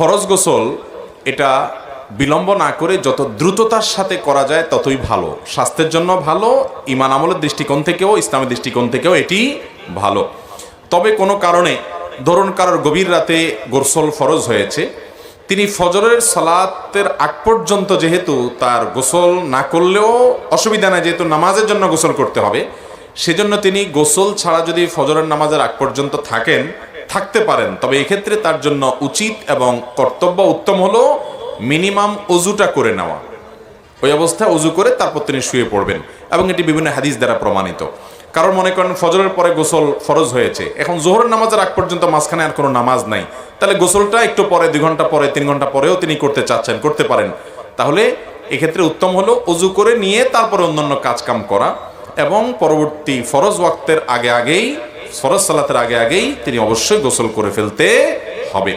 ফরজ গোসল, এটা বিলম্ব না করে যত দ্রুততার সাথে করা যায় ততই ভালো। স্বাস্থ্যের জন্য ভালো, ইমান আমলের দৃষ্টিকোণ থেকেও, ইসলামের দৃষ্টিকোণ থেকেও এটি ভালো। তবে কোনো কারণে, ধরুন কারোর গভীর রাতে গোসল ফরজ হয়েছে, তিনি ফজরের সালাতের আগ পর্যন্ত যেহেতু তার গোসল না করলেও অসুবিধা নাই, যেহেতু নামাজের জন্য গোসল করতে হবে, সেজন্য তিনি গোসল ছাড়া যদি ফজরের নামাজের আগ পর্যন্ত থাকেন থাকতে পারেন। তবে এক্ষেত্রে তার জন্য উচিত এবং কর্তব্য উত্তম হলো মিনিমাম অজুটা করে নেওয়া। ওই অবস্থায় অজু করে তারপর তিনি শুয়ে পড়বেন এবং এটি বিভিন্ন হাদিস দ্বারা প্রমাণিত। কারণ মনে করেন ফজরের পরে গোসল ফরজ হয়েছে। এখন জোহরের নামাজের আগ পর্যন্ত মাঝখানে আর কোনো নামাজ নাই। তাহলে গোসলটা একটু পরে, দুই ঘণ্টা পরে, তিন ঘণ্টা পরেও তিনি করতে চাচ্ছেন, করতে পারেন। তাহলে এক্ষেত্রে উত্তম হলো অজু করে নিয়ে তারপরে অন্যান্য কাজকাম করা এবং পরবর্তী ফরজ ওয়াক্তের আগে আগেই ফরজ সালাতের আগে আগেই তিনি অবশ্যই গোসল করে ফেলতে হবে।